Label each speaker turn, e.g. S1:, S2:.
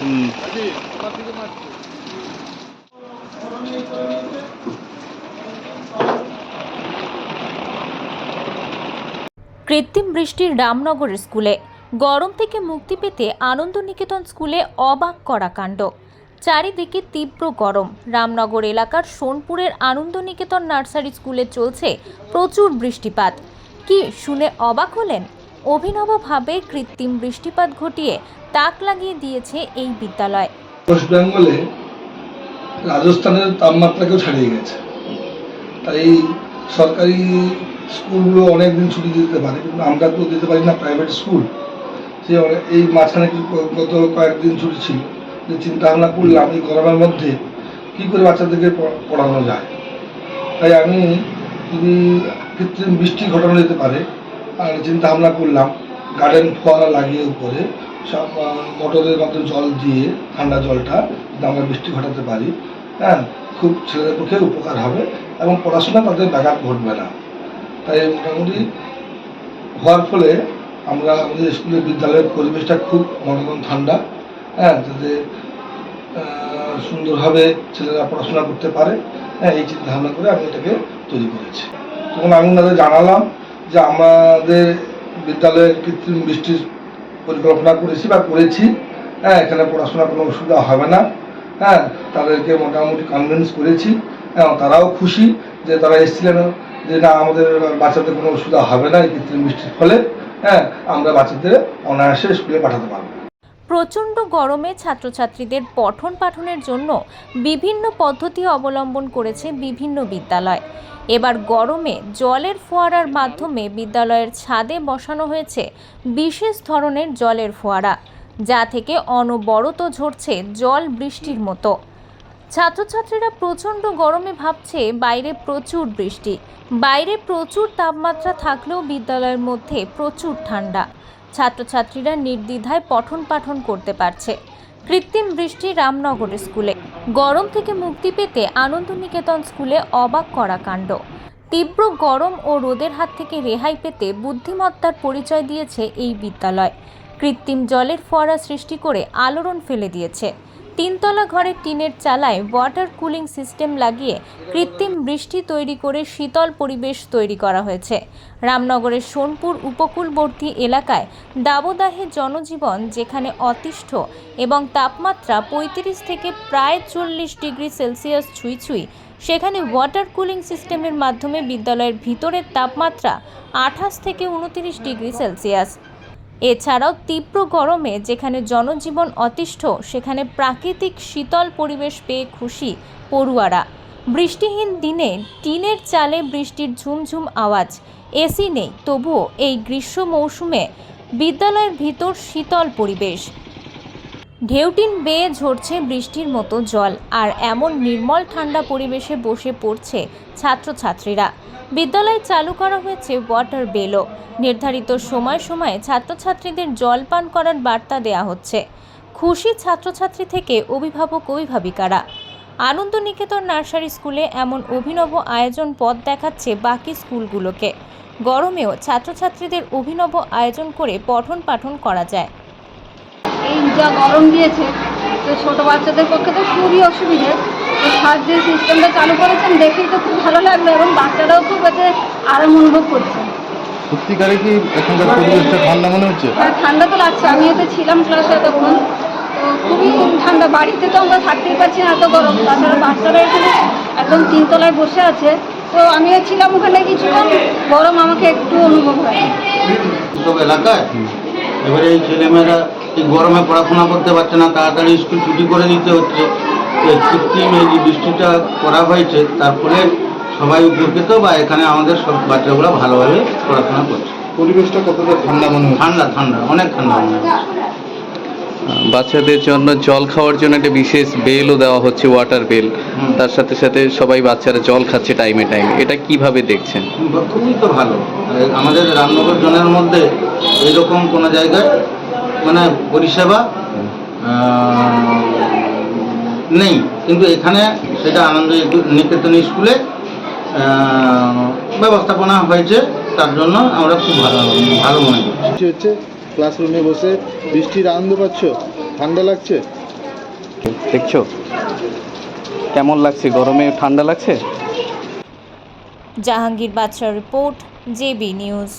S1: কৃত্রিম বৃষ্টির রামনগরের স্কুলে। গরম থেকে মুক্তি পেতে আনন্দ নিকেতন স্কুলে অবাক করা কাণ্ড। চারিদিকে তীব্র গরম। রামনগর এলাকার সোনপুরের আনন্দ নিকেতন নার্সারি স্কুলে চলছে প্রচুর বৃষ্টিপাত। কি শুনে অবাক হলেন? অভিনবভাবে কৃত্রিম বৃষ্টিপাত ঘটিয়ে তাক লাগিয়ে দিয়েছে এই বিদ্যালয়।
S2: ওয়েস্ট বেঙ্গলে রাজস্থানের তাপমাত্রাকেও ছাড়িয়ে গেছে। তাই সরকারি স্কুলগুলো অনেক দিন ছুটি দিতে পারে, কিন্তু আমরা তো দিতে পারি না প্রাইভেট স্কুল। সে এই মাঝখানে গত কয়েকদিন ছুটি ছিল, যে চিন্তা ভাবনা করলাম এই গরমের মধ্যে কী করে বাচ্চাদেরকে পড়ানো যায়। তাই আমি যদি কৃত্রিম বৃষ্টি ঘটানো যেতে পারে আর চিন্তা ভাবনা করলাম, গার্ডেন ফোয়ারা লাগিয়ে উপরে সব মোটরের মাধ্যমে জল দিয়ে, ঠান্ডা জলটা আমরা বৃষ্টি ঘটাতে পারি। হ্যাঁ খুব ছেলেদের পক্ষে উপকার হবে এবং পড়াশোনা তাদের ব্যাঘাত ঘটবে না। তাই মোটামুটি হওয়ার ফলে আমরা আমাদের স্কুলের বিদ্যালয়ের পরিবেশটা খুব মনোরম ঠান্ডা। হ্যাঁ যাতে সুন্দরভাবে ছেলেরা পড়াশোনা করতে পারে। হ্যাঁ এই চিন্তা ভাবনা করে আমি এটাকে তৈরি করেছি। তখন আমি ওনাদের জানালাম যে আমাদের বিদ্যালয়ের কৃত্রিম বৃষ্টির পরিকল্পনা করেছি বা করেছি হ্যাঁ এখানে পড়াশোনার কোনো অসুবিধা হবে না হ্যাঁ তাদেরকে মোটামুটি কনভিন্স করেছি হ্যাঁ তারাও খুশি যে তারা এসেছিলেন, যে না, আমাদের বাচ্চাদের কোনো অসুবিধা হবে না, এই কৃত্রিম বৃষ্টির ফলে হ্যাঁ আমরা বাচ্চাদের অনায়াসে স্কুলে পাঠাতে পারব।
S1: প্রচণ্ড গরমে ছাত্রছাত্রীদের পঠন পাঠনের জন্য বিভিন্ন পদ্ধতি অবলম্বন করেছে বিভিন্ন বিদ্যালয়। এবার গরমে জলের ফোয়ারার মাধ্যমে বিদ্যালয়ের ছাদে বসানো হয়েছে বিশেষ ধরনের জলের ফোয়ারা, যা থেকে অনবরত ঝরছে জল বৃষ্টির মতো। ছাত্রছাত্রীরা প্রচণ্ড গরমে ভাবছে বাইরে প্রচুর বৃষ্টি। বাইরে প্রচুর তাপমাত্রা থাকলেও বিদ্যালয়ের মধ্যে প্রচুর ঠান্ডা। ছাত্রছাত্রীরা নির্দ্বিধায় পঠন পাঠন করতে পারছে। কৃত্রিম বৃষ্টি রামনগর স্কুলে। গরম থেকে মুক্তি পেতে আনন্দ নিকেতন স্কুলে অবাক করা কাণ্ড। তীব্র গরম ও রোদের হাত থেকে রেহাই পেতে বুদ্ধিমত্তার পরিচয় দিয়েছে এই বিদ্যালয়। কৃত্রিম জলের ফোয়ারা সৃষ্টি করে আলোড়ন ফেলে দিয়েছে। তিনতলা ঘরের টিনের চালায় ওয়াটার কুলিং সিস্টেম লাগিয়ে কৃত্রিম বৃষ্টি তৈরি করে শীতল পরিবেশ তৈরি করা হয়েছে। রামনগরের সোনপুর উপকূলবর্তী এলাকায় দাবদাহে জনজীবন যেখানে অতিষ্ঠ এবং তাপমাত্রা পঁয়ত্রিশ থেকে প্রায় চল্লিশ ডিগ্রি সেলসিয়াস ছুঁই ছুঁই, সেখানে ওয়াটার কুলিং সিস্টেমের মাধ্যমে বিদ্যালয়ের ভিতরের তাপমাত্রা আঠাশ থেকে উনত্রিশ ডিগ্রি সেলসিয়াস। এছাড়াও তীব্র গরমে যেখানে জনজীবন অতিষ্ঠ, সেখানে প্রাকৃতিক শীতল পরিবেশ পেয়ে খুশি পড়ুয়ারা। বৃষ্টিহীন দিনে টিনের চালে বৃষ্টির ঝুমঝুম আওয়াজ। এসি নেই, তবুও এই গ্রীষ্ম মৌসুমে বিদ্যালয়ের ভিতর শীতল পরিবেশ। ঢেউটিন বেয়ে ঝরছে বৃষ্টির মতো জল, আর এমন নির্মল ঠান্ডা পরিবেশে বসে পড়ছে ছাত্রছাত্রীরা। বিদ্যালয়ে চালু করা হয়েছে ওয়াটার বেলও নির্ধারিত সময় সময়ে ছাত্রছাত্রীদের জল পান করার বার্তা দেয়া হচ্ছে। খুশি ছাত্রছাত্রী থেকে অভিভাবক অভিভাবিকারা। আনন্দ নিকেতন নার্সারি স্কুলে এমন অভিনব আয়োজন পথ দেখাচ্ছে বাকি স্কুলগুলোকে। গরমেও ছাত্রছাত্রীদের অভিনব আয়োজন করে পঠন পাঠন করা যায়।
S3: যা গরম দিয়েছে তো ছোটো বাচ্চাদের পক্ষে তো খুবই অসুবিধে। তো সার যে সিস্টেমটা চালু করেছেন দেখেই তো খুব ভালো লাগল এবং বাচ্চারাও খুব এতে আরাম অনুভব করছে।
S4: সত্যিকারে কি এখানকার পরিবেশটা ঠান্ডা মনে হচ্ছে?
S3: আর ঠান্ডা তো লাগছে। আমি এতে ছিলাম ক্লাসে তখন। তো খুবই ঠান্ডা। বাড়িতে তো আমরা থাকতেই পারছি না এত গরম। তাছাড়া বাচ্চারা এখানে একদম তিনতলায় বসে আছে। তো আমিও ছিলাম ওখানে কিছুক্ষণ। গরম আমাকে একটু অনুভব হয়।
S5: এলাকায়? এবারে এই ছেলেমেয়েরা এই গরমে পড়াশোনা করতে পারছে না তাড়াতাড়ি স্কুল ছুটি করে দিতে হচ্ছে। এই কৃত্রিম এই যে বৃষ্টিটা করা হয়েছে তার ফলে সবাই উপকৃত বা এখানে আমাদের সব বাচ্চাগুলো ভালোভাবে পড়াশোনা করছে।
S4: পরিবেশটা কতটা ঠান্ডা মনে হচ্ছে?
S5: ঠান্ডা ঠান্ডা অনেক ঠান্ডা মনে
S6: বাচ্চাদের জন্য জল খাওয়ার জন্য একটা বিশেষ বেলও দেওয়া হচ্ছে ওয়াটার বেল তার সাথে সাথে সবাই বাচ্চারা জল খাচ্ছে টাইমে টাইমে এটা কীভাবে দেখছেন?
S5: খুবই তো ভালো। আমাদের রামনগর জনের মধ্যে এরকম কোনো জায়গায় মানে পরিষেবা নেই। কিন্তু এখানে সেটা আনন্দ নিকেতন স্কুলে ব্যবস্থাপনা হয়েছে। তার জন্য আমরা খুব ভালো ভালো মনে করি
S4: বৃষ্টি হচ্ছে ক্লাসরুমে বসে বৃষ্টির আনন্দ পাচ্ছ? ঠান্ডা লাগছে?
S6: দেখছ? কেমন লাগছে? গরমে ঠান্ডা লাগছে?
S1: জাহাঙ্গীর বাদশাহ রিপোর্ট জেবি নিউজ।